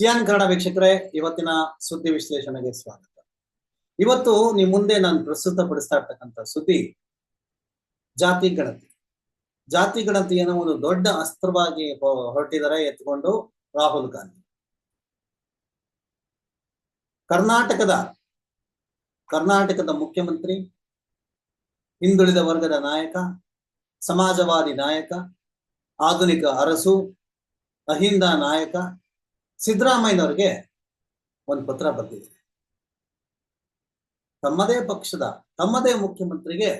Xi'an Kannada ವೀಕ್ಷಕರೇ, ಇವತ್ತಿನ ಸುದ್ದಿ ವಿಶ್ಲೇಷಣೆಗೆ ಸ್ವಾಗತ. ಇವತ್ತು ನಿಮ್ಮ ಮುಂದೆ ನಾನು ಪ್ರಸ್ತುತಪಡಿಸ್ತಾ ಇರ್ತಕ್ಕಂಥ ಸುದ್ದಿ, ಜಾತಿ ಗಣತಿ. ಜಾತಿ ಗಣತಿಯನ್ನು ಒಂದು ದೊಡ್ಡ ಅಸ್ತ್ರವಾಗಿ ಹೊರಟಿದರೆ ಹೊರಟಿದ್ದಾರೆ ಎತ್ಕೊಂಡು ರಾಹುಲ್ ಗಾಂಧಿ. ಕರ್ನಾಟಕದ ಕರ್ನಾಟಕದ ಮುಖ್ಯಮಂತ್ರಿ, ಹಿಂದುಳಿದ ವರ್ಗದ ನಾಯಕ, ಸಮಾಜವಾದಿ ನಾಯಕ, ಆಧುನಿಕ ಅರಸು, ಅಹಿಂದ ನಾಯಕ ಸಿದ್ದರಾಮಯ್ಯನವರಿಗೆ ಒಂದು ಪತ್ರ ಬರೆದಿದೆ ತಮ್ಮದೇ ಪಕ್ಷದ, ತಮ್ಮದೇ ಮುಖ್ಯಮಂತ್ರಿಗೆ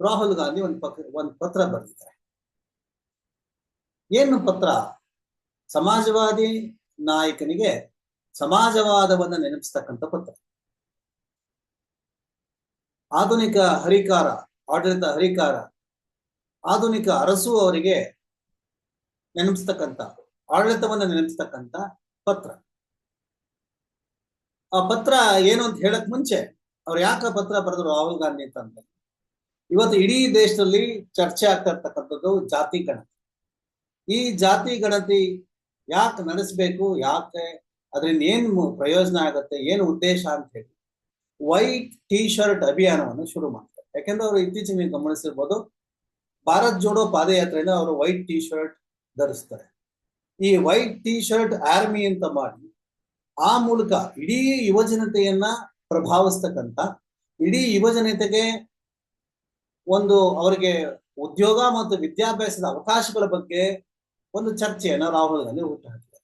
ರಾಹುಲ್ ಗಾಂಧಿ ಒಂದು ಪಕ್, ಒಂದು ಪತ್ರ ಬರೆದಿದ್ದಾರೆ ಏನು ಪತ್ರ? ಸಮಾಜವಾದಿ ನಾಯಕನಿಗೆ ಸಮಾಜವಾದವನ್ನ ನೆನಪಿಸ್ತಕ್ಕಂತ ಪತ್ರ. ಆಧುನಿಕ ಹರಿಕಾರ, ಆಡಳಿತ ಹರಿಕಾರ, ಆಧುನಿಕ ಅರಸು ಅವರಿಗೆ ನೆನಪಿಸ್ತಕ್ಕಂಥ, ಆಡಳಿತವನ್ನ ನೆನಪಿಸ್ತಕ್ಕಂಥ ಪತ್ರ. ಆ ಪತ್ರ ಏನು ಅಂತ ಹೇಳಕ್ ಮುಂಚೆ ಅವ್ರು ಯಾಕೆ ಪತ್ರ ಬರೆದ್ರು? ರಾಹುಲ್ ಗಾಂಧಿ ಅಂತಂದ್ರೆ ಇವತ್ತು ಇಡೀ ದೇಶದಲ್ಲಿ ಚರ್ಚೆ ಆಗ್ತಾ ಇರ್ತಕ್ಕಂಥದ್ದು ಜಾತಿ ಗಣತಿ. ಈ ಜಾತಿ ಗಣತಿ ಯಾಕೆ ನಡೆಸ್ಬೇಕು ಯಾಕೆ? ಅದರಿಂದ ಏನ್ ಪ್ರಯೋಜನ ಆಗತ್ತೆ? ಏನು ಉದ್ದೇಶ ಅಂತ ಹೇಳಿ ವೈಟ್ ಟಿ ಶರ್ಟ್ ಅಭಿಯಾನವನ್ನು ಶುರು ಮಾಡ್ತಾರೆ. ಯಾಕೆಂದ್ರೆ ಅವರು ಇತ್ತೀಚೆಗೆ ನೀವು ಗಮನಿಸಿರ್ಬೋದು, ಭಾರತ್ ಜೋಡೋ ಪಾದಯಾತ್ರೆಯಿಂದ ಅವರು ವೈಟ್ ಟಿ ಶರ್ಟ್ ಧರಿಸ್ತಾರೆ. ಈ ವೈಟ್ ಟಿ ಶರ್ಟ್ ಆರ್ಮಿ ಅಂತ ಮಾಡಿ, ಆ ಮೂಲಕ ಇಡೀ ಯುವಜನತೆಯನ್ನ ಪ್ರಭಾವಿಸ್ತಕ್ಕಂಥ, ಇಡೀ ಯುವಜನತೆಗೆ ಒಂದು ಅವರಿಗೆ ಉದ್ಯೋಗ ಮತ್ತು ವಿದ್ಯಾಭ್ಯಾಸದ ಅವಕಾಶಗಳ ಬಗ್ಗೆ ಒಂದು ಚರ್ಚೆಯನ್ನ ರಾಹುಲ್ ಗಾಂಧಿ ಹುಟ್ಟು ಹಾಕಿದ್ದಾರೆ.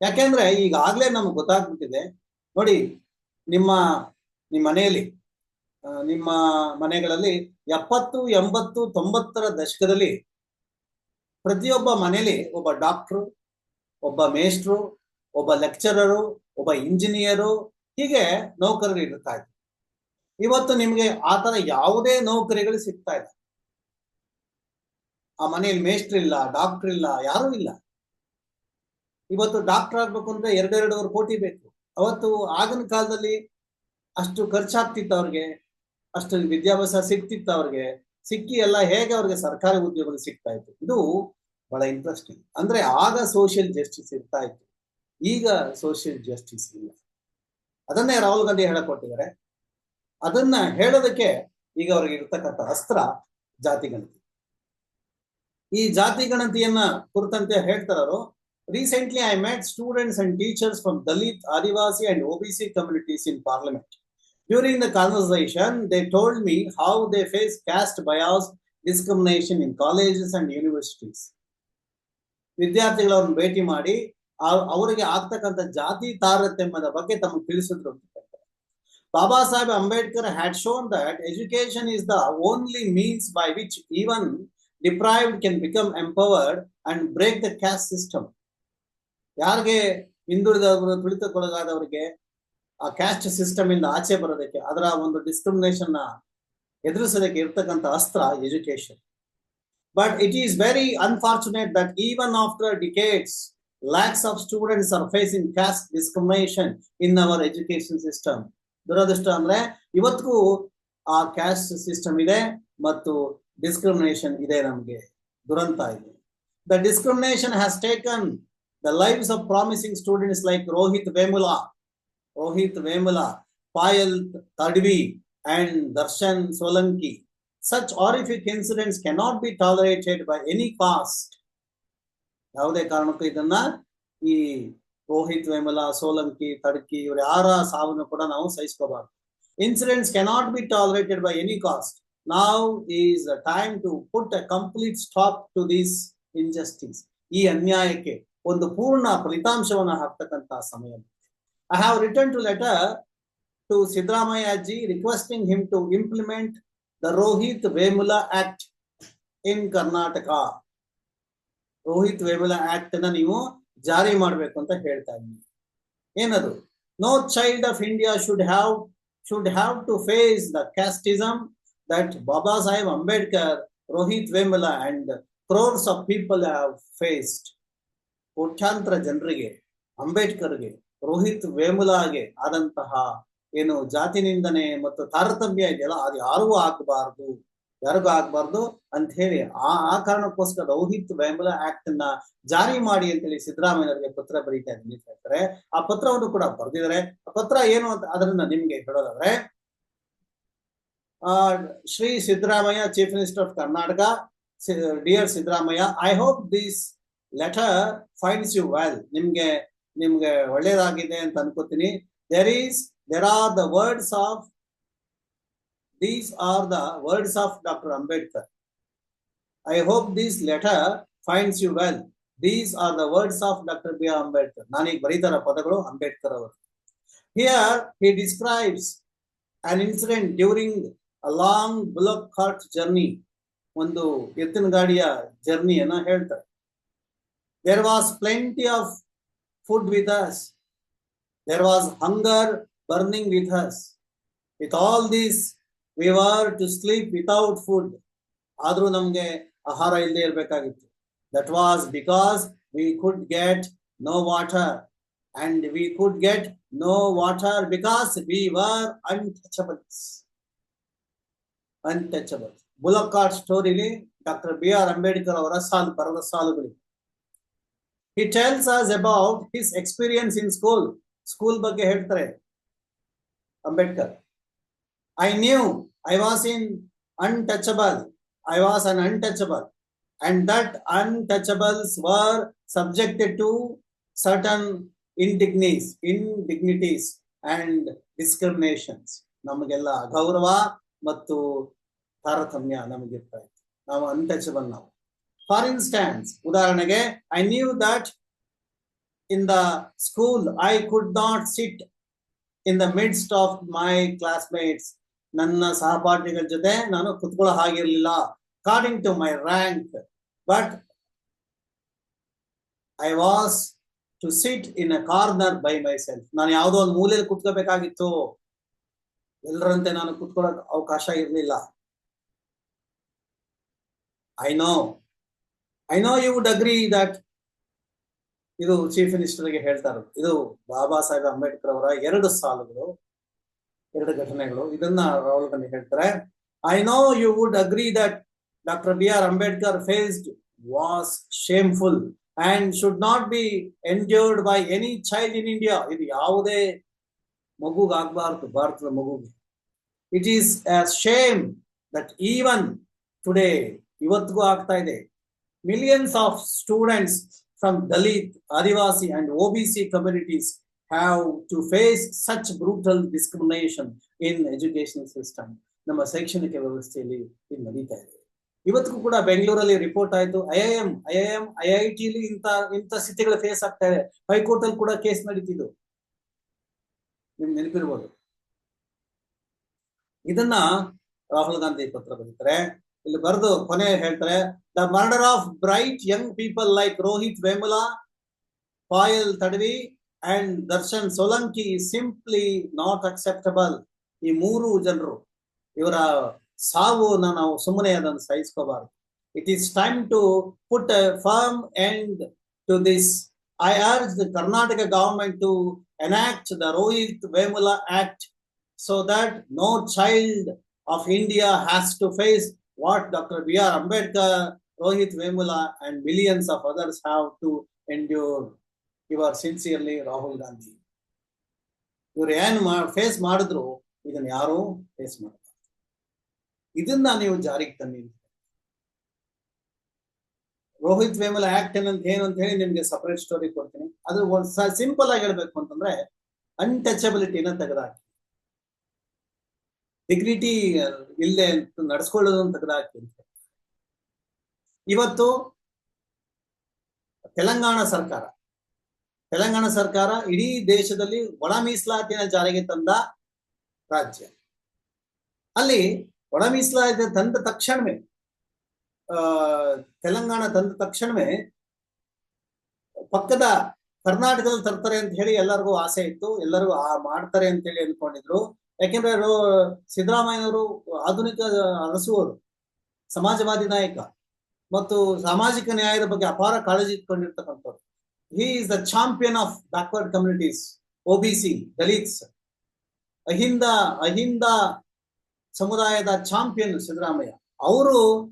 ಯಾಕೆಂದ್ರೆ ಈಗಾಗ್ಲೇ ನಮ್ಗೆ ಗೊತ್ತಾಗ್ಬಿಟ್ಟಿದೆ, ನೋಡಿ, ನಿಮ್ಮ ನಿಮ್ಮ ಮನೆಯಲ್ಲಿ ನಿಮ್ಮ ಮನೆಗಳಲ್ಲಿ ಎಪ್ಪತ್ತು, ಎಂಬತ್ತು, ತೊಂಬತ್ತರ ದಶಕದಲ್ಲಿ ಪ್ರತಿಯೊಬ್ಬ ಮನೇಲಿ ಒಬ್ಬ ಡಾಕ್ಟ್ರು, ಒಬ್ಬ ಮೇಸ್ಟ್ರು ಒಬ್ಬ ಲೆಕ್ಚರರು, ಒಬ್ಬ ಇಂಜಿನಿಯರು ಹೀಗೆ ನೌಕರರು ಇರ್ತಾ ಇದ್ರು. ಇವತ್ತು ನಿಮ್ಗೆ ಆ ತರ ಯಾವುದೇ ನೌಕರಿಗಳು ಸಿಗ್ತಾ ಇಲ್ಲ. ಆ ಮನೆಯಲ್ಲಿ ಮೇಸ್ಟ್ರ್ ಇಲ್ಲ, ಡಾಕ್ಟರ್ ಇಲ್ಲ, ಯಾರೂ ಇಲ್ಲ. ಇವತ್ತು ಡಾಕ್ಟರ್ ಆಗ್ಬೇಕು ಅಂದ್ರೆ ಎರಡೆರಡೂವರೆ ಕೋಟಿ ಬೇಕು. ಅವತ್ತು ಆಗಿನ ಕಾಲದಲ್ಲಿ ಅಷ್ಟು ಖರ್ಚಾಗ್ತಿತ್ತು ಅವ್ರಿಗೆ, ಅಷ್ಟು ವಿದ್ಯಾಭ್ಯಾಸ ಸಿಗ್ತಿತ್ತು ಅವ್ರಿಗೆ, ಸಿಕ್ಕಿ ಎಲ್ಲ ಹೇಗೆ ಅವ್ರಿಗೆ ಸರ್ಕಾರಿ ಉದ್ಯೋಗಗಳು ಸಿಗ್ತಾ ಇತ್ತು. ಇದು ಬಹಳ ಇಂಟ್ರೆಸ್ಟಿಂಗ್ ಅಂದ್ರೆ ಆಗ ಸೋಷಿಯಲ್ ಜಸ್ಟಿಸ್ ಇರ್ತಾ ಇತ್ತು. ಈಗ ಸೋಷಿಯಲ್ ಜಸ್ಟಿಸ್ ಇಲ್ಲ. ಅದನ್ನೇ ರಾಹುಲ್ ಗಾಂಧಿ ಹೇಳಕೊಟ್ಟಿದ್ದಾರೆ. ಅದನ್ನ ಹೇಳೋದಕ್ಕೆ ಈಗ ಅವ್ರಿಗೆ ಇರ್ತಕ್ಕಂಥ ಅಸ್ತ್ರ ಜಾತಿ ಗಣತಿ. ಈ ಜಾತಿ ಗಣತಿಯನ್ನ ಕುರಿತಂತೆ ಹೇಳ್ತಾರೋ recently I met students and teachers from Dalit Adivasi and OBC communities in parliament during the conversation they told me how they face caste bias discrimination in colleges and universities ವಿದ್ಯಾರ್ಥಿಗಳವ್ರನ್ನ ಭೇಟಿ ಮಾಡಿ ಅವರಿಗೆ ಆಗ್ತಕ್ಕಂಥ ಜಾತಿ ತಾರತಮ್ಯದ ಬಗ್ಗೆ ತಮಗೆ ತಿಳಿಸಿದ್ರು Baba Saheb Ambedkar had shown that education is the only means by which even deprived can become empowered and break the caste system ಯಾರಿಗೆ ಹಿಂದುಳಿದವರು ತುಳಿತಕ್ಕೊಳಗಾದವರಿಗೆ ಆ ಕ್ಯಾಸ್ಟ್ ಸಿಸ್ಟಮ್ ಇಂದ ಆಚೆ ಬರೋದಕ್ಕೆ ಅದರ ಒಂದು ಡಿಸ್ಕ್ರಿಮಿನೇಷನ್ ಎದುರಿಸೋದಕ್ಕೆ ಇರ್ತಕ್ಕಂಥ ಅಸ್ತ್ರ education but it is very unfortunate that even after decades lakhs of students are facing caste discrimination in our education system. ದುರದೃಷ್ಟ ಅಂದ್ರೆ ಇವತ್ತಿಗೂ ಆ ಕ್ಯಾಸ್ಟ್ ಸಿಸ್ಟಮ್ ಇದೆ ಮತ್ತು ಡಿಸ್ಕ್ರಿಮಿನೇಷನ್ ಇದೆ ನಮಗೆ ದುರಂತ ಇದೆ the discrimination has taken the lives of promising students like Rohith Vemula Rohith Vemula Payal Tadvi and Darshan Solanki such horrific incidents cannot be tolerated by any cost ಯಾವುದೇ ಕಾರಣಕ್ಕೂ ಇದನ್ನ ಈ ರೋಹಿತ್, ವೇಮಲ, ಸೋಲಂಕಿ, ತಡ್ಕಿ ಇವ್ರ ಯಾರ ಸಾವನ್ನು ಕೂಡ ನಾವು ಸಹಿಸ್ಕೋಬಾರ್ದು. Incidents cannot be tolerated by any cost ನಾವು is time to put a complete stop to these injustice ಈ ಅನ್ಯಾಯಕ್ಕೆ ಒಂದು ಪೂರ್ಣ ಫಲಿತಾಂಶವನ್ನು ಹಾಕ್ತಕ್ಕಂತ ಸಮಯ I have written to letter to Siddaramaiah ji requesting him to implement the Rohith Vemula Act in Karnataka Rohith Vemula act ಅನ್ನ ನೀವು ಜಾರಿ ಮಾಡಬೇಕು ಅಂತ ಹೇಳ್ತಾ ಇದ್ದೀನಿ. ಏನದು? No child of India should have should have to face the casteism that Baba Saheb Ambedkar Rohith Vemula and crores of people have faced ಕೋಟ್ಯಾಂತರ ಜನರಿಗೆ, ಅಂಬೇಡ್ಕರ್ಗೆ ರೋಹಿತ್ ವೇಮುಲಾಗೆ ಆದಂತಹ ಏನು ಜಾತಿ ನಿಂದನೆ ಮತ್ತು ತಾರತಮ್ಯ ಇದೆಯಲ್ಲ, ಅದು ಯಾರಿಗೂ ಆಗಬಾರ್ದು ಯಾರಿಗೂ ಆಗಬಾರ್ದು ಅಂತ ಹೇಳಿ ಆ ಆ ಕಾರಣಕ್ಕೋಸ್ಕರ ರೌಹಿತ್ ಬೆಂಬಲ ಆಕ್ಟ್ನ ಜಾರಿ ಮಾಡಿ ಅಂತೇಳಿ ಸಿದ್ದರಾಮಯ್ಯನವರಿಗೆ ಪತ್ರ ಬರೀತಾ ಇದ್ದೀನಿ ಅಂತ ಹೇಳ್ತಾರೆ. ಆ ಪತ್ರವನ್ನು ಕೂಡ ಬರೆದಿದ್ದಾರೆ. ಆ ಪತ್ರ ಏನು ಅಂತ ಅದನ್ನ ನಿಮ್ಗೆ ಹೇಳೋದಾದ್ರೆ, ಆ, Shri Siddaramaiah chief minister of Karnataka dear Siddaramaiah I hope this letter finds you well ನಿಮ್ಗೆ ನಿಮ್ಗೆ ಒಳ್ಳೇದಾಗಿದೆ ಅಂತ ಅನ್ಕೋತೀನಿ. There is there are the words of these are the words of doctor Ambedkar I hope this letter finds you well these are the words of doctor B R Ambedkar ನಾನೀಗ ಬರೀತಾರ ಪದಗಳು ಅಂಬೇಡ್ಕರ್ ಅವರು here he describes an incident during a long bullock cart journey ಒಂದು ಎತ್ತಿನ ಗಾಡಿಯ ಜರ್ನಿಯನ್ನ ಹೇಳ್ತಾರೆ. There was plenty of food with us there was hunger burning with us. With all these we were to sleep without food ಆದ್ರೂ ನಮ್ಗೆ ಆಹಾರ ಇಲ್ಲದೆ ಇರಬೇಕಾಗಿತ್ತು. That was because we could get no water and we could get no water because we were untouchables untouchable bullock cart ಸ್ಟೋರಿಲಿ doctor B R Ambedkar ಅವರ ಸಾಲು, ಬರದ ಸಾಲುಗಳಿವೆ he tells us about his experience in school school ಬಗ್ಗೆ ಹೇಳ್ತಾರೆ. Ambedkar I knew I was in untouchable I was an untouchable and that untouchables were subjected to certain indignities indignities and discriminations ನಮಗೆಲ್ಲ ಗೌರವ ಮತ್ತು ತಾರತಮ್ಯ ನಮಗಿರ್ತಾ ಇತ್ತು ನಾವು untouchable ನಾವು. For instance ಉದಾಹರಣೆಗೆ I knew that in the school I could not sit in the midst of my classmates ನನ್ನ ಸಹಪಾಠಿಗಳ ಜೊತೆ ನಾನು ಕುತ್ಕೊಳ್ಳೋ ಹಾಗಿರ್ಲಿಲ್ಲ according to my rank but I was to sit in a corner by myself ನಾನು ಯಾವುದೋ ಒಂದು ಮೂಲೆಯಲ್ಲಿ ಕುತ್ಕೋಬೇಕಾಗಿತ್ತು. ಎಲ್ಲರಂತೆ ನಾನು ಕುತ್ಕೊಳ್ಳೋಕೆ ಅವಕಾಶ ಇರಲಿಲ್ಲ. I know I know you would agree that ಇದು ಚೀಫ್ ಮಿನಿಸ್ಟರ್ಗೆ ಹೇಳ್ತಾರೆ ಇದು ಬಾಬಾ ಸಾಹೇಬ್ ಅಂಬೇಡ್ಕರ್ ಅವರ ಎರಡು ಸಾಲುಗಳು, ಎರಡು ಘಟನೆಗಳು. ಇದನ್ನ ರಾಹುಲ್ ಗಾಂಧಿ ಹೇಳ್ತಾರೆ. I know you would agree that doctor B R Ambedkar faced was shameful and should not be endured by any child in India ಇದು ಯಾವುದೇ ಮಗುಗಾಗಬಾರ್ದು ಭಾರತದ ಮಗುಗೆ. It is shame that even today ಇವತ್ತಿಗೂ ಆಗ್ತಾ ಇದೆ. Millions of students from Dalit Adivasi and OBC communities have to face such brutal discrimination in education system ನಮ್ಮ ಶೈಕ್ಷಣಿಕ ವ್ಯವಸ್ಥೆಯಲ್ಲಿ ಇದು ನಡೀತಾ ಇದೆ. ಇವತ್ತಿಗೂ ಕೂಡ ಬೆಂಗಳೂರಲ್ಲಿ ರಿಪೋರ್ಟ್ ಆಯ್ತು. I I M I I M I I ಟಿಲಿ ಇಂಥ ಇಂಥ ಸ್ಥಿತಿಗಳು ಫೇಸ್ ಆಗ್ತಾ ಇದೆ. ಹೈಕೋರ್ಟ್ ಅಲ್ಲಿ ಕೂಡ ಕೇಸ್ ನಡೀತಿದ್ದು. ನಿಮ್ಗೆ ನೆನಪಿರ್ಬೋದು. ಇದನ್ನ ರಾಹುಲ್ ಗಾಂಧಿ ಪತ್ರ ಬರೀತಾರೆ. ಇಲ್ಲಿ ಬರೆದು ಕೊನೆ ಹೇಳ್ತಾರೆ the murder of bright young people like Rohith Vemula Payal Tadvi and Darshan Solanki simply not acceptable ಈ ಮೂರು ಜನರು, ಇವರ ಸಾವುನ ನಾವು ಸುಮ್ಮನೆ ಅದನ್ನು ಸಹಿಸ್ಕೋಬಾರದು. It is time to put a firm end to this I urge the Karnataka government to enact the Rohith Vemula act so that no child of India has to face what Dr. B.R. Ambedkar, Rohit Vemula, and millions of others have to endure. You are sincerely Rahul Gandhi. ಇವ್ರು ಏನ್ face ಮಾಡಿದ್ರು ಇದನ್ನ ಯಾರೂ face ಮಾಡ್ತಾರೆ ಇದನ್ನ ನೀವು ಜಾರಿಗೆ ತನ್ನಿ ರೋಹಿತ್ ವೇಮಲ ಆಕ್ಟ್ ಏನಂತ ಏನು ಅಂತ ಹೇಳಿ ನಿಮ್ಗೆ ಸಪರೇಟ್ ಸ್ಟೋರಿ ಕೊಡ್ತೀನಿ ಅದು ಸಿಂಪಲ್ ಆಗಿ ಹೇಳ್ಬೇಕು ಅಂತಂದ್ರೆ ಅನ್ಟಚಬಿಲಿಟಿನ ತೆಗೆದಾಕಿ ಡಿಗ್ನಿಟಿ ಇಲ್ಲದೆ ನಡೆಸ್ಕೊಳ್ಳೋದನ್ನು ತೆಗೆದಾಕಿ ಅಂತ ಇವತ್ತು ತೆಲಂಗಾಣ ಸರ್ಕಾರ ತೆಲಂಗಾಣ ಸರ್ಕಾರ ಇಡೀ ದೇಶದಲ್ಲಿ ಒಳ ಜಾರಿಗೆ ತಂದ ರಾಜ್ಯ. ಅಲ್ಲಿ ಒಳ ಮೀಸಲಾತಿ ತಂದ ತಕ್ಷಣವೇ ತೆಲಂಗಾಣ ತಂದ ತಕ್ಷಣವೇ ಪಕ್ಕದ ಕರ್ನಾಟಕದಲ್ಲಿ ತರ್ತಾರೆ ಅಂತ ಹೇಳಿ ಎಲ್ಲರಿಗೂ ಆಸೆ ಇತ್ತು, ಎಲ್ಲರಿಗೂ ಆ ಮಾಡ್ತಾರೆ ಅಂತ ಹೇಳಿ ಅನ್ಕೊಂಡಿದ್ರು ಯಾಕೆಂದ್ರೆ ಸಿದ್ದರಾಮಯ್ಯನವರು ಆಧುನಿಕ ಅರಸುವರು ಸಮಾಜವಾದಿ ನಾಯಕ ಮತ್ತು ಸಾಮಾಜಿಕ ನ್ಯಾಯದ ಬಗ್ಗೆ ಅಪಾರ ಕಾಳಜಿ ಇಟ್ಕೊಂಡಿರ್ತಕ್ಕಂಥವ್ರು. He is the champion of backward communities OBC Dalits Ahinda Ahinda ಸಮುದಾಯದ ಚಾಂಪಿಯನ್ ಸಿದ್ದರಾಮಯ್ಯ. ಅವರು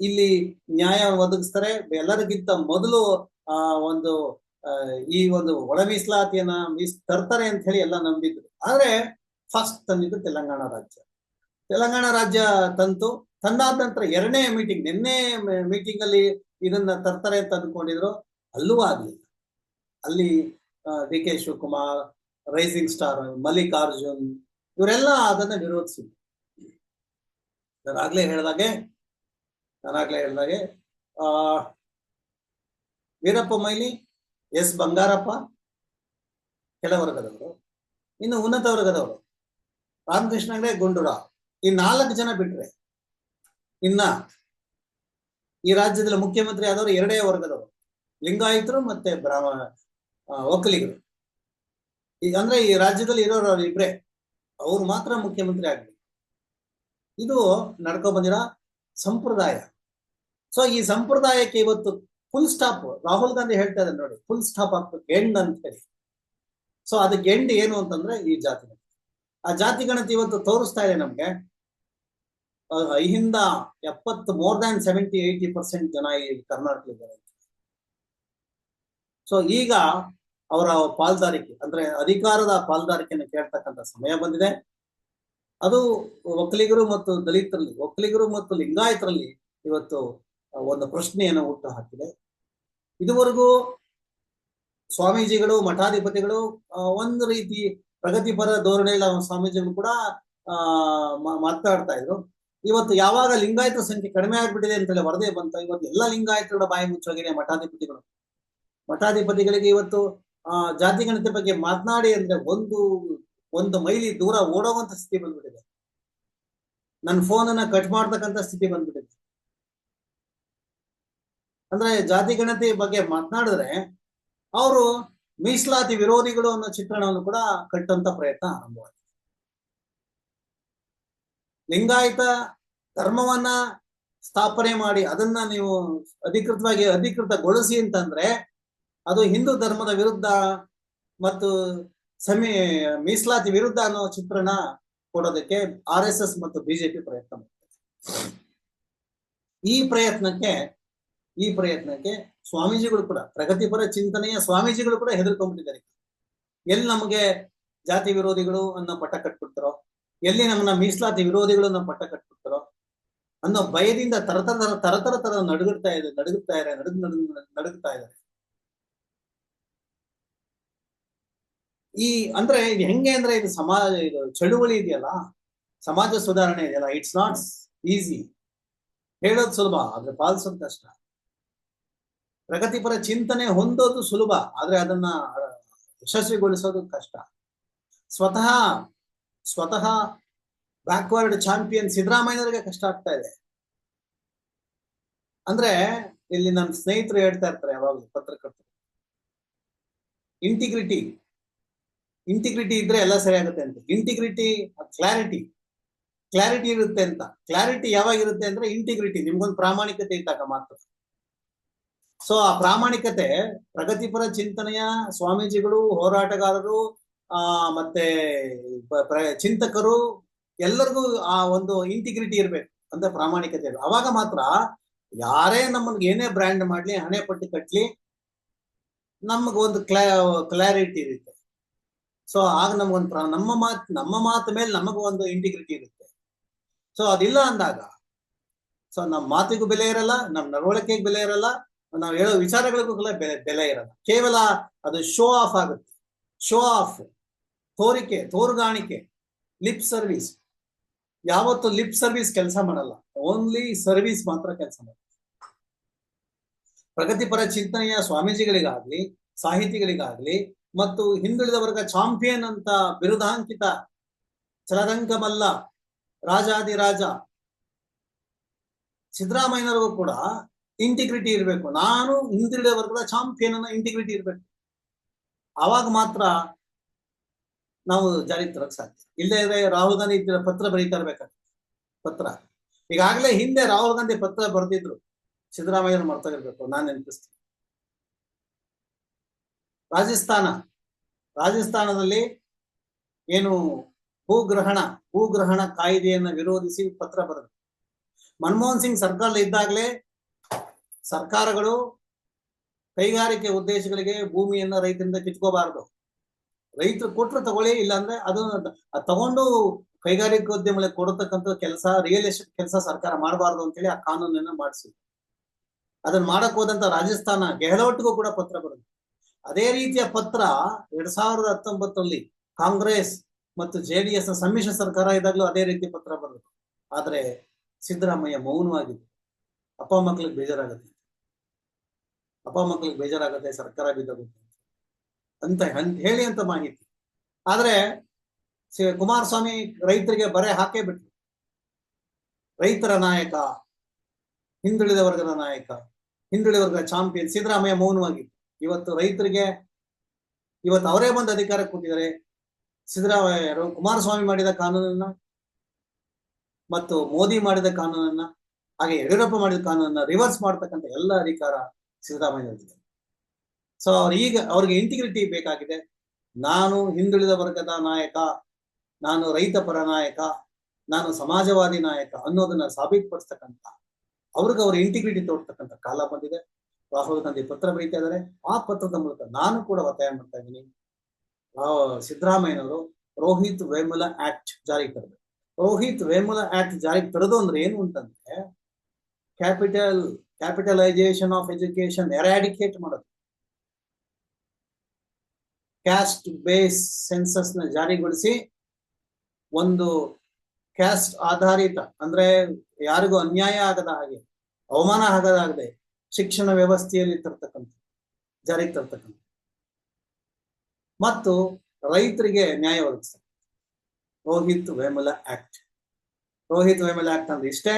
ಇಲ್ಲಿ ನ್ಯಾಯ ಒದಗಿಸ್ತಾರೆ. ಎಲ್ಲರಿಗಿಂತ ಮೊದಲು, ಆ, ಒಂದು ಈ ಒಂದು ಒಳ ಮೀಸಲಾತಿಯನ್ನ ಮೀಸ್, ತರ್ತಾರೆ ಅಂತ ಹೇಳಿ ಎಲ್ಲ ನಂಬಿದ್ರು. ಆದ್ರೆ ಫಸ್ಟ್ ತಂದಿದ್ದು ತೆಲಂಗಾಣ ರಾಜ್ಯ. ತೆಲಂಗಾಣ ರಾಜ್ಯ ತಂತು, ತಂದಾದ ನಂತರ ಎರಡನೇ ಮೀಟಿಂಗ್ ನಿನ್ನೆ ಮೀಟಿಂಗ್ ಅಲ್ಲಿ ಇದನ್ನ ತರ್ತಾರೆ ಅಂತ ಅಂದ್ಕೊಂಡಿದ್ರು, ಅಲ್ಲೂ ಆಗ್ಲಿಲ್ಲ. ಅಲ್ಲಿ D K Shivakumar rising star Mallikarjun, ಇವರೆಲ್ಲ ಅದನ್ನ ವಿರೋಧಿಸಿದ್ರು. ನಾನಾಗ್ಲೇ ಹೇಳ್ದಾಗೆ ನಾನಾಗ್ಲೇ ಹೇಳ್ದಾಗೆ, ಆ, ವೀರಪ್ಪ ಮೈಲಿ, ಎಸ್ ಬಂಗಾರಪ್ಪ ಕೆಳವರ್ಗದವರು ಇನ್ನು ಉನ್ನತ ವರ್ಗದವರು. ರಾಮಕೃಷ್ಣ ಹೆಗಡೆ ಗುಂಡೂರಾವ್ ಈ ನಾಲ್ಕು ಜನ ಬಿಟ್ರೆ ಇನ್ನ ಈ ರಾಜ್ಯದಲ್ಲಿ ಮುಖ್ಯಮಂತ್ರಿ ಆದವರು ಎರಡೇ ವರ್ಗದವರು. ಲಿಂಗಾಯತರು ಮತ್ತೆ ಬ್ರಾಹ್ಮ ಒಕ್ಕಲಿಗರು. ಈಗ ಅಂದ್ರೆ ಈ ರಾಜ್ಯದಲ್ಲಿ ಇರೋರು ಅವ್ರು ಇಬ್ರೇ. ಅವ್ರು ಮಾತ್ರ ಮುಖ್ಯಮಂತ್ರಿ ಆಗ್ಲಿ. ಇದು ನಡ್ಕೊ ಬಂದಿರೋ ಸಂಪ್ರದಾಯ. ಸೊ ಈ ಸಂಪ್ರದಾಯಕ್ಕೆ ಇವತ್ತು ಫುಲ್ ಸ್ಟಾಪ್ ರಾಹುಲ್ ಗಾಂಧಿ ಹೇಳ್ತಾ ಇದ್ದಾರೆ ನೋಡಿ ಫುಲ್ ಸ್ಟಾಪ್ ಆಗ್ತದೆ ಎಂಡ್ ಅಂತ ಹೇಳಿ. ಸೊ ಅದಕ್ಕೆ ಎಂಡ್ ಏನು ಅಂತಂದ್ರೆ ಈ ಜಾತಿ. ಆ ಜಾತಿ ಗಣತಿ ಇವತ್ತು ತೋರಿಸ್ತಾ ಇದೆ ನಮ್ಗೆ. ಐಹಿಂದ ಎಪ್ಪತ್ more than seventy eighty percent ಜನ ಈ ಕರ್ನಾಟಕದಲ್ಲಿದ್ದಾರೆ ಸೊ ಈಗ ಅವರ ಪಾಲ್ದಾರಿಕೆ, ಅಂದ್ರೆ ಅಧಿಕಾರದ ಪಾಲ್ದಾರಿಕೆಯನ್ನು ಕೇಳ್ತಕ್ಕಂಥ ಸಮಯ ಬಂದಿದೆ. ಅದು ಒಕ್ಕಲಿಗರು ಮತ್ತು ದಲಿತರಲ್ಲಿ, ಒಕ್ಕಲಿಗರು ಮತ್ತು ಲಿಂಗಾಯತರಲ್ಲಿ ಇವತ್ತು ಒಂದು ಪ್ರಶ್ನೆಯನ್ನು ಹುಟ್ಟು ಹಾಕಿದೆ. ಇದುವರೆಗೂ ಸ್ವಾಮೀಜಿಗಳು, ಮಠಾಧಿಪತಿಗಳು ಒಂದು ರೀತಿ ಪ್ರಗತಿಪರ ಧೋರಣೆಯಲ್ಲಿ ಅವನ ಸ್ವಾಮೀಜಿಗಳು ಕೂಡ, ಆ ಮಾತಾಡ್ತಾ ಇದ್ರು. ಇವತ್ತು ಯಾವಾಗ ಲಿಂಗಾಯತ ಸಂಖ್ಯೆ ಕಡಿಮೆ ಆಗ್ಬಿಟ್ಟಿದೆ ಅಂತೇಳಿ ವರದಿ ಬಂತ. ಇವತ್ತು ಎಲ್ಲ ಲಿಂಗಾಯತರು ಬಾಯಿ ಮುಚ್ಚೋಗಿದೆ ಮಠಾಧಿಪತಿಗಳು. ಮಠಾಧಿಪತಿಗಳಿಗೆ ಇವತ್ತು, ಆ, ಜಾತಿ ಗಣತೆ ಬಗ್ಗೆ ಮಾತನಾಡಿ ಅಂದ್ರೆ ಒಂದು ಒಂದು ಮೈಲಿ ದೂರ ಓಡೋವಂತ ಸ್ಥಿತಿ ಬಂದ್ಬಿಟ್ಟಿದೆ. ನನ್ನ ಫೋನ್ ಅನ್ನ ಕಟ್ ಮಾಡ್ತಕ್ಕಂತ ಸ್ಥಿತಿ ಬಂದ್ಬಿಟ್ಟಿದೆ. ಅಂದ್ರೆ ಜಾತಿ ಗಣತಿ ಬಗ್ಗೆ ಮಾತನಾಡಿದ್ರೆ, ಅವರು ಮೀಸಲಾತಿ ವಿರೋಧಿಗಳು ಅನ್ನೋ ಚಿತ್ರಣವನ್ನು ಕೂಡ ಕಟ್ಟಂತ ಪ್ರಯತ್ನ ಆರಂಭವಾಗಿದೆ. ಲಿಂಗಾಯತ ಧರ್ಮವನ್ನ ಸ್ಥಾಪನೆ ಮಾಡಿ ಅದನ್ನ ನೀವು ಅಧಿಕೃತವಾಗಿ ಅಧಿಕೃತಗೊಳಿಸಿ ಅಂತಂದ್ರೆ ಅದು ಹಿಂದೂ ಧರ್ಮದ ವಿರುದ್ಧ ಮತ್ತು ಸಮಿ ಮೀಸಲಾತಿ ವಿರುದ್ಧ ಅನ್ನೋ ಚಿತ್ರಣ ಕೊಡೋದಕ್ಕೆ ಆರ್ ಎಸ್ ಎಸ್ ಮತ್ತು ಬಿಜೆಪಿ ಪ್ರಯತ್ನ ಮಾಡ್ತಾರೆ. ಈ ಪ್ರಯತ್ನಕ್ಕೆ ಈ ಪ್ರಯತ್ನಕ್ಕೆ ಸ್ವಾಮೀಜಿಗಳು ಕೂಡ, ಪ್ರಗತಿಪರ ಚಿಂತನೆಯ ಸ್ವಾಮೀಜಿಗಳು ಕೂಡ ಹೆದರ್ಕೊಂಡ್ಬಿಟ್ಟಿದ್ದಾರೆ. ಎಲ್ಲಿ ನಮಗೆ ಜಾತಿ ವಿರೋಧಿಗಳು ಅನ್ನೋ ಪಟ್ಟ ಕಟ್ಬಿಡ್ತಾರೋ, ಎಲ್ಲಿ ನಮ್ಮನ್ನ ಮೀಸಲಾತಿ ವಿರೋಧಿಗಳು ಅನ್ನೋ ಪಟ್ಟ ಕಟ್ಬಿಡ್ತಾರೋ, ಅನ್ನೋ ಭಯದಿಂದ ತರತರ ತರತರ ತರ ನಡುಗುತ್ತಾ ಇದೆ ನಡುಗುತ್ತಾ ಇದೆ, ನಡುಗ್ ನಡುಗ್ ನಡುಗ್ತಾ ಇದ್ದಾರೆ. ಈ ಅಂದ್ರೆ ಇದು ಹೆಂಗೆ ಅಂದ್ರೆ ಇದು ಸಮಾಜ, ಇದು ಚಳುವಳಿ ಇದೆಯಲ್ಲ, ಸಮಾಜ ಸುಧಾರಣೆ ಇದೆಯಲ್ಲ ಇಟ್ಸ್ ನಾಟ್ ಈಸಿ ಹೇಳೋದು ಸುಲಭ, ಆದ್ರೆ ಪಾಲಿಸೋದು ಕಷ್ಟ. ಪ್ರಗತಿಪರ ಚಿಂತನೆ ಹೊಂದೋದು ಸುಲಭ, ಆದ್ರೆ ಅದನ್ನ ಯಶಸ್ವಿಗೊಳಿಸೋದು ಕಷ್ಟ. ಸ್ವತಃ ಸ್ವತಃ ಬ್ಯಾಕ್ವರ್ಡ್ ಚಾಂಪಿಯನ್ ಸಿದ್ದರಾಮಯ್ಯನವರಿಗೆ ಕಷ್ಟ ಆಗ್ತಾ ಇದೆ. ಅಂದ್ರೆ, ಇಲ್ಲಿ ನನ್ನ ಸ್ನೇಹಿತರು ಹೇಳ್ತಾ ಇರ್ತಾರೆ, ಯಾವಾಗಲೂ ಪತ್ರಕರ್ತರು. ಇಂಟಿಗ್ರಿಟಿ ಇಂಟಿಗ್ರಿಟಿ ಇದ್ರೆ ಎಲ್ಲ ಸರಿ ಆಗುತ್ತೆ ಅಂತ ಇಂಟಿಗ್ರಿಟಿ ಕ್ಲಾರಿಟಿ ಕ್ಲಾರಿಟಿ ಇರುತ್ತೆ ಅಂತ. ಕ್ಲಾರಿಟಿ ಯಾವಾಗ ಇರುತ್ತೆ ಅಂದ್ರೆ ಇಂಟಿಗ್ರಿಟಿ ನಿಮ್ಗೊಂದು ಪ್ರಾಮಾಣಿಕತೆ ಇದ್ದಾಗ ಮಾತ್ರ. ಸೊ ಆ ಪ್ರಾಮಾಣಿಕತೆ, ಪ್ರಗತಿಪರ ಚಿಂತನೆಯ ಸ್ವಾಮೀಜಿಗಳು, ಹೋರಾಟಗಾರರು, ಆ, ಮತ್ತೆ ಚಿಂತಕರು, ಎಲ್ಲರಿಗೂ ಆ ಒಂದು ಇಂಟಿಗ್ರಿಟಿ ಇರ್ಬೇಕು ಅಂದ್ರೆ ಪ್ರಾಮಾಣಿಕತೆ ಅವಾಗ ಮಾತ್ರ ಯಾರೇ ನಮ್ಮನ್ಗೆ ಏನೇ ಬ್ರ್ಯಾಂಡ್ ಮಾಡ್ಲಿ, ಹಣೆ ಪಟ್ಟಿ ಕಟ್ಲಿ ನಮಗೊಂದು ಕ್ಲಾ ಕ್ಲಾರಿಟಿ ಇರುತ್ತೆ. ಸೊ ಆಗ ನಮ್ಗೊಂದು ಪ್ರ- ನಮ್ಮ ಮಾತ್, ನಮ್ಮ ಮಾತು ಮೇಲೆ ನಮಗೂ ಒಂದು ಇಂಟಿಗ್ರಿಟಿ ಇರುತ್ತೆ. ಸೊ ಅದಿಲ್ಲ ಅಂದಾಗ, ಸೊ ನಮ್ಮ ಮಾತಿಗೂ ಬೆಲೆ ಇರಲ್ಲ ನಮ್ಮ ನಡವಳಿಕೆಗೆ ಬೆಲೆ ಇರಲ್ಲ ನಾವು ಹೇಳೋ ವಿಚಾರಗಳಿಗೂ ಕೂಡ ಬೆಲೆ ಬೆಲೆ ಇರಲ್ಲ. ಕೇವಲ ಅದು ಶೋ ಆಫ್ ಆಗುತ್ತೆ. ಶೋ ಆಫ್ ತೋರಿಕೆ, ತೋರುಗಾಣಿಕೆ ಲಿಪ್ ಸರ್ವಿಸ್ ಯಾವತ್ತು ಲಿಪ್ ಸರ್ವಿಸ್ ಕೆಲಸ ಮಾಡಲ್ಲ. ಓನ್ಲಿ ಸರ್ವಿಸ್ ಮಾತ್ರ ಕೆಲಸ ಮಾಡುತ್ತೆ ಪ್ರಗತಿಪರ ಚಿಂತನೆಯ ಸ್ವಾಮೀಜಿಗಳಿಗಾಗ್ಲಿ, ಸಾಹಿತಿಗಳಿಗಾಗ್ಲಿ, ಮತ್ತು ಹಿಂದುಳಿದ ವರ್ಗ ಚಾಂಪಿಯನ್ ಅಂತ ಬಿರುದಾಂಕಿತ ಚಲದಂಕ ಮಲ್ಲ ರಾಜಾದಿರಾಜ ಸಿದ್ದರಾಮಯ್ಯನವರು ಕೂಡ ಇಂಟಿಗ್ರಿಟಿ ಇರಬೇಕು. ನಾನು ಹಿಂದುಳಿದ ವರ್ಗದ ಚಾಂಪಿಯನ್ ಅನ್ನೋ ಇಂಟಿಗ್ರಿಟಿ ಇರಬೇಕು. ಆವಾಗ ಮಾತ್ರ ನಾವು ಜಾರಿ ತರಕ್ ಸಾಧ್ಯ. ಇಲ್ಲದೆ ಇದ್ರೆ ರಾಹುಲ್ ಗಾಂಧಿ ಪತ್ರ ಬರೀತಾ ಇರ್ಬೇಕಾಗ್ತದೆ. ಪತ್ರ. ಈಗಾಗಲೇ ಹಿಂದೆ ರಾಹುಲ್ ಗಾಂಧಿ ಪತ್ರ ಬರೆದಿದ್ರು. ಸಿದ್ದರಾಮಯ್ಯನ ಮಾಡ್ತಾ ಇರ್ಬೇಕು. ನಾನು ನೆನಪಿಸ್ತೀನಿ. ರಾಜಸ್ಥಾನ. ರಾಜಸ್ಥಾನದಲ್ಲಿ ಏನು ಭೂಗ್ರಹಣ ಭೂಗ್ರಹಣ ಕಾಯ್ದೆಯನ್ನು ವಿರೋಧಿಸಿ ಪತ್ರ ಬರೆದ್ರು. ಮನಮೋಹನ್ ಸಿಂಗ್ ಸರ್ಕಾರ ಇದ್ದಾಗಲೇ ಸರ್ಕಾರಗಳು ಕೈಗಾರಿಕೆ ಉದ್ದೇಶಗಳಿಗೆ ಭೂಮಿಯನ್ನ ರೈತರಿಂದ ಕಿತ್ಕೋಬಾರದು. ರೈತರು ಕೊಟ್ಟರು ತಗೊಳ್ಳಿ, ಇಲ್ಲಾಂದ್ರೆ ಅದು ತಗೊಂಡು ಕೈಗಾರಿಕೋದ್ಯಮಗಳಿಗೆ ಕೊಡತಕ್ಕಂಥ ಕೆಲಸ ರಿಯಲ್ ಎಸ್ಟೇಟ್ ಕೆಲಸ ಸರ್ಕಾರ ಮಾಡಬಾರ್ದು ಅಂತೇಳಿ ಆ ಕಾನೂನನ್ನ ಮಾಡಿಸಿ ಅದನ್ನ ಮಾಡಕ್ ಹೋದಂತ ರಾಜಸ್ಥಾನ ಗೆಹ್ಲೋಟ್ಗೂ ಕೂಡ ಪತ್ರ ಬರುತ್ತೆ. ಅದೇ ರೀತಿಯ ಪತ್ರ ಎರಡ್ ಸಾವಿರದ ಹತ್ತೊಂಬತ್ತರಲ್ಲಿ ಕಾಂಗ್ರೆಸ್ ಮತ್ತು ಜೆಡಿಎಸ್ನ ಸಮ್ಮಿಶ್ರ ಸರ್ಕಾರ ಇದ್ದಾಗಲೂ ಅದೇ ರೀತಿ ಪತ್ರ ಬರುತ್ತೆ. ಆದ್ರೆ ಸಿದ್ದರಾಮಯ್ಯ ಮೌನವಾಗಿದೆ ಅಪ್ಪ ಮಕ್ಳಿಗೆ ಬೇಜಾರಾಗುತ್ತೆ. ಅಪ್ಪ ಮಕ್ಕಳಿಗೆ ಬೇಜಾರಾಗುತ್ತೆ, ಸರ್ಕಾರ ಬಿದ್ದೋಗುತ್ತೆ ಅಂತ. ಅಂತ ಹೇಳಿ ಅಂತ ಮಾಹಿತಿ. ಆದ್ರೆ ಕುಮಾರಸ್ವಾಮಿ ರೈತರಿಗೆ ಬರೆ ಹಾಕೇ ಬಿಟ್ರು. ರೈತರ ನಾಯಕ ಹಿಂದುಳಿದ ವರ್ಗದ ನಾಯಕ ಹಿಂದುಳಿದ ವರ್ಗದ ಚಾಂಪಿಯನ್ ಸಿದ್ದರಾಮಯ್ಯ ಮೌನವಾಗಿತ್ತು ಇವತ್ತು ರೈತರಿಗೆ, ಇವತ್ತು ಅವರೇ ಬಂದು ಅಧಿಕಾರಕ್ಕೆ ಕೊಟ್ಟಿದ್ದಾರೆ. ಸಿದ್ದರಾಮಯ್ಯರು ಕುಮಾರಸ್ವಾಮಿ ಮಾಡಿದ ಕಾನೂನನ್ನ ಮತ್ತು ಮೋದಿ ಮಾಡಿದ ಕಾನೂನನ್ನ, ಹಾಗೆ ಯಡಿಯೂರಪ್ಪ ಮಾಡಿದ ಕಾನೂನನ್ನ ರಿವರ್ಸ್ ಮಾಡ್ತಕ್ಕಂಥ ಎಲ್ಲ ಅಧಿಕಾರ ಸಿದ್ದರಾಮಯ್ಯ ಸೊ ಅವ್ರು ಈಗ ಅವ್ರಿಗೆ ಇಂಟಿಗ್ರಿಟಿ ಬೇಕಾಗಿದೆ. ನಾನು ಹಿಂದುಳಿದ ವರ್ಗದ ನಾಯಕ, ನಾನು ರೈತ ಪರ ನಾಯಕ, ನಾನು ಸಮಾಜವಾದಿ ನಾಯಕ ಅನ್ನೋದನ್ನ ಸಾಬೀತುಪಡಿಸ್ತಕ್ಕಂಥ, ಅವ್ರಿಗೆ ಅವ್ರ ಇಂಟಿಗ್ರಿಟಿ ತೋರ್ತಕ್ಕಂಥ ಕಾಲ ಬಂದಿದೆ. ರಾಹುಲ್ ಗಾಂಧಿ ಪತ್ರ ಬರೀತಾ ಇದ್ದಾರೆ. ಆ ಪತ್ರದ ಮೂಲಕ ನಾನು ಕೂಡ ಒತ್ತಾಯ ಮಾಡ್ತಾ ಇದ್ದೀನಿ. ಸಿದ್ದರಾಮಯ್ಯನವರು ರೋಹಿತ್ ವೇಮುಲ ಆಕ್ಟ್ ಜಾರಿಗೆ ತರಬೇಕು. ರೋಹಿತ್ ವೇಮುಲ ಆಕ್ಟ್ ಜಾರಿಗೆ ತರೋದು ಅಂದ್ರೆ ಏನು ಅಂತಂದ್ರೆ capital capitalisation of education eradicate ಮಾಡೋದು. ಕ್ಯಾಸ್ಟ್ ಬೇಸ್ ಸೆನ್ಸಸ್ನ ಜಾರಿಗೊಳಿಸಿ ಒಂದು ಕ್ಯಾಸ್ಟ್ ಆಧಾರಿತ, ಅಂದ್ರೆ ಯಾರಿಗೂ ಅನ್ಯಾಯ ಆಗದ ಹಾಗೆ, ಅವಮಾನ ಆಗದಾಗದೆ ಶಿಕ್ಷಣ ವ್ಯವಸ್ಥೆಯಲ್ಲಿ ತರ್ತಕ್ಕಂಥ ಜಾರಿಗೆ ತರ್ತಕ್ಕಂಥ ಮತ್ತು ರೈತರಿಗೆ ನ್ಯಾಯ ಒದಗಿಸ್ತಾರೆ. ರೋಹಿತ್ ವೇಮಲ ಆಕ್ಟ್ ರೋಹಿತ್ ವೇಮಲ ಆಕ್ಟ್ ಅಂದ್ರೆ ಇಷ್ಟೇ.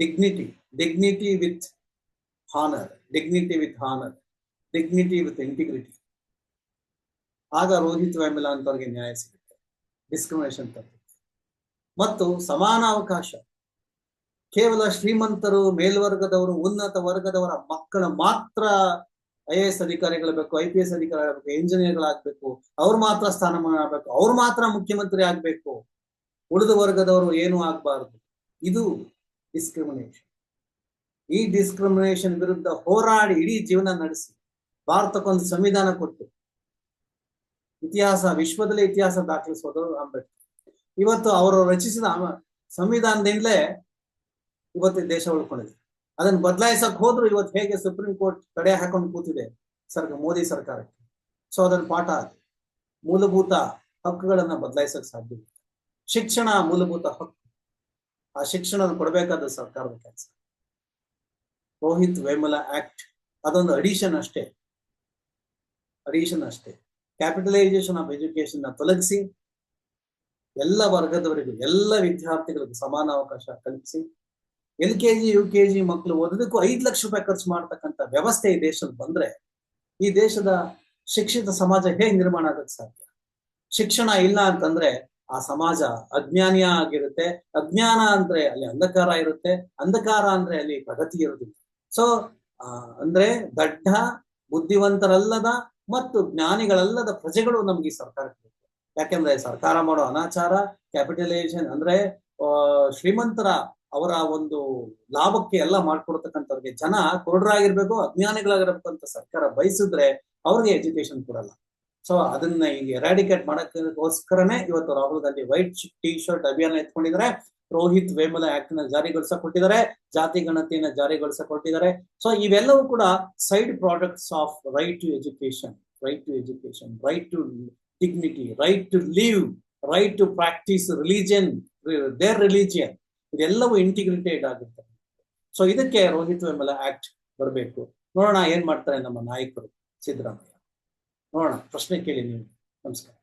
Dignity dignity with honour dignity with honour dignity with integrity ಆಗ ರೋಹಿತ್ ವೇಮುಲ ಅಂತವ್ರಿಗೆ ನ್ಯಾಯ ಸಿಗುತ್ತೆ. ಡಿಸ್ಕ್ರಿಮಿನೇಷನ್ ತಪ್ಪುತ್ತೆ ಮತ್ತು ಸಮಾನ ಅವಕಾಶ. ಕೇವಲ ಶ್ರೀಮಂತರು, ಮೇಲ್ವರ್ಗದವರು, ಉನ್ನತ ವರ್ಗದವರ ಮಕ್ಕಳ ಮಾತ್ರ ಐ ಎ ಎಸ್ ಅಧಿಕಾರಿಗಳಬೇಕು ಐ ಪಿ ಎಸ್ ಅಧಿಕಾರಿಗಳಾಗಬೇಕು ಇಂಜಿನಿಯರ್ಗಳಾಗಬೇಕು ಅವ್ರು ಮಾತ್ರ ಸ್ಥಾನಮಾನ ಆಗಬೇಕು, ಅವ್ರು ಮಾತ್ರ ಮುಖ್ಯಮಂತ್ರಿ ಆಗಬೇಕು. ಉಳಿದ ವರ್ಗದವರು ಏನೂ ಆಗಬಾರ್ದು. ಇದು ಡಿಸ್ಕ್ರಿಮಿನೇಷನ್ ಈ ಡಿಸ್ಕ್ರಿಮಿನೇಷನ್ ವಿರುದ್ಧ ಹೋರಾಡಿ ಇಡೀ ಜೀವನ ನಡೆಸಿ, ಭಾರತಕ್ಕೊಂದು ಸಂವಿಧಾನ ಕೊಟ್ಟು, ಇತಿಹಾಸ, ವಿಶ್ವದಲ್ಲೇ ಇತಿಹಾಸ ದಾಖಲಿಸೋದು ಅಂಬೇಡ್ಕರ್. ಇವತ್ತು ಅವರು ರಚಿಸಿದ ಸಂವಿಧಾನದಿಂದಲೇ ಇವತ್ತು ದೇಶ ಉಳ್ಕೊಂಡಿದೆ. ಅದನ್ನ ಬದಲಾಯಿಸಕ್ ಹೋದ್ರು ಇವತ್ತು ಹೇಗೆ ಸುಪ್ರೀಂ ಕೋರ್ಟ್ ತಡೆ ಹಾಕೊಂಡು ಕೂತಿದೆ ಸರ್, ಮೋದಿ ಸರ್ಕಾರಕ್ಕೆ? ಸೊ ಅದನ್ನ ಪಾಠ ಮೂಲಭೂತ ಹಕ್ಕುಗಳನ್ನ ಬದಲಾಯಿಸಕ್ ಸಾಧ್ಯ ಶಿಕ್ಷಣ ಮೂಲಭೂತ ಹಕ್ಕು. ಆ ಶಿಕ್ಷಣ ಕೊಡಬೇಕಾದ ಸರ್ಕಾರದ ಕೆಲಸ. ರೋಹಿತ್ ವೇಮಲ ಆಕ್ಟ್ ಅದೊಂದು ಅಡಿಷನ್ ಅಷ್ಟೇ. ಅಡಿಷನ್ ಅಷ್ಟೇ. ಕ್ಯಾಪಿಟಲೈಸೇಷನ್ ಆಫ್ ಎಜುಕೇಶನ್ನ ತೊಲಗಿಸಿ ಎಲ್ಲ ವರ್ಗದವರಿಗೂ ಎಲ್ಲ ವಿದ್ಯಾರ್ಥಿಗಳಿಗೂ ಸಮಾನ ಅವಕಾಶ ಕಲ್ಪಿಸಿ L K G, U K G ಮಕ್ಕಳು ಓದೋದಕ್ಕೂ ಐದು ಲಕ್ಷ ರೂಪಾಯಿ ಖರ್ಚು ಮಾಡ್ತಕ್ಕಂಥ ವ್ಯವಸ್ಥೆ ಈ ದೇಶದಲ್ಲಿ ಬಂದ್ರೆ ಈ ದೇಶದ ಶಿಕ್ಷಿತ ಸಮಾಜ ಹೇಗೆ ನಿರ್ಮಾಣ ಆಗಕ್ಕೆ ಸಾಧ್ಯ? ಶಿಕ್ಷಣ ಇಲ್ಲ ಅಂತಂದ್ರೆ ಆ ಸಮಾಜ ಅಜ್ಞಾನಿಯ ಆಗಿರುತ್ತೆ. ಅಜ್ಞಾನ ಅಂದ್ರೆ ಅಲ್ಲಿ ಅಂಧಕಾರ ಇರುತ್ತೆ. ಅಂಧಕಾರ ಅಂದ್ರೆ ಅಲ್ಲಿ ಪ್ರಗತಿ ಇರುವುದಿಲ್ಲ. ಸೊ ಅಂದ್ರೆ ದಡ್ಡ ಬುದ್ಧಿವಂತರಲ್ಲದ ಮತ್ತು ಜ್ಞಾನಿಗಳಲ್ಲದ ಪ್ರಜೆಗಳು ನಮ್ಗೆ ಈ ಸರ್ಕಾರಕ್ಕೆ ಯಾಕೆಂದ್ರೆ ಸರ್ಕಾರ ಮಾಡೋ ಅನಾಚಾರ ಕ್ಯಾಪಿಟಲೈಸೇಷನ್ ಅಂದ್ರೆ ಶ್ರೀಮಂತರ ಅವರ ಒಂದು ಲಾಭಕ್ಕೆ ಎಲ್ಲ ಮಾಡ್ಕೊಡ್ತಕ್ಕಂಥವ್ರಿಗೆ ಜನ ಕುರುಡರಾಗಿರ್ಬೇಕು, ಅಜ್ಞಾನಿಗಳಾಗಿರ್ಬೇಕು ಅಂತ ಸರ್ಕಾರ ಬಯಸಿದ್ರೆ ಅವ್ರಿಗೆ ಎಜುಕೇಶನ್ ಕೊಡಲ್ಲ. ಸೊ ಅದನ್ನ ಈಗ ಎರಾಡಿಕೇಟ್ ಮಾಡೋಕ್ಕೋಸ್ಕರನೇ ಇವತ್ತು Rahul Gandhi white T shirt ಅಭಿಯಾನ ಎತ್ಕೊಂಡಿದ್ದಾರೆ. ರೋಹಿತ್ ವೇಮಲ ಆಕ್ಟ್ನ ಜಾರಿಗೊಳಿಸಕ್ ಕೊಟ್ಟಿದ್ದಾರೆ. ಜಾತಿ ಗಣತಿಯನ್ನ ಜಾರಿಗೊಳಿಸಕ್ ಕೊಟ್ಟಿದ್ದಾರೆ. ಸೊ ಇವೆಲ್ಲವೂ ಕೂಡ side products of right to education right to education right to dignity right to live right to practise religion their religion ಇದೆಲ್ಲವೂ ಇಂಟಿಗ್ರೇಟೆಡ್ ಆಗುತ್ತೆ. ಸೊ ಇದಕ್ಕೆ ರೋಹಿತ್ ವೇಮಲ ಆಕ್ಟ್ ಬರಬೇಕು. ನೋಡೋಣ ಏನ್ ಮಾಡ್ತಾರೆ ನಮ್ಮ ನಾಯಕರು ಸಿದ್ದರಾಮಯ್ಯ. ನೋಡೋಣ ಪ್ರಶ್ನೆ ಕೇಳಿ ನೀವು. ನಮಸ್ಕಾರ.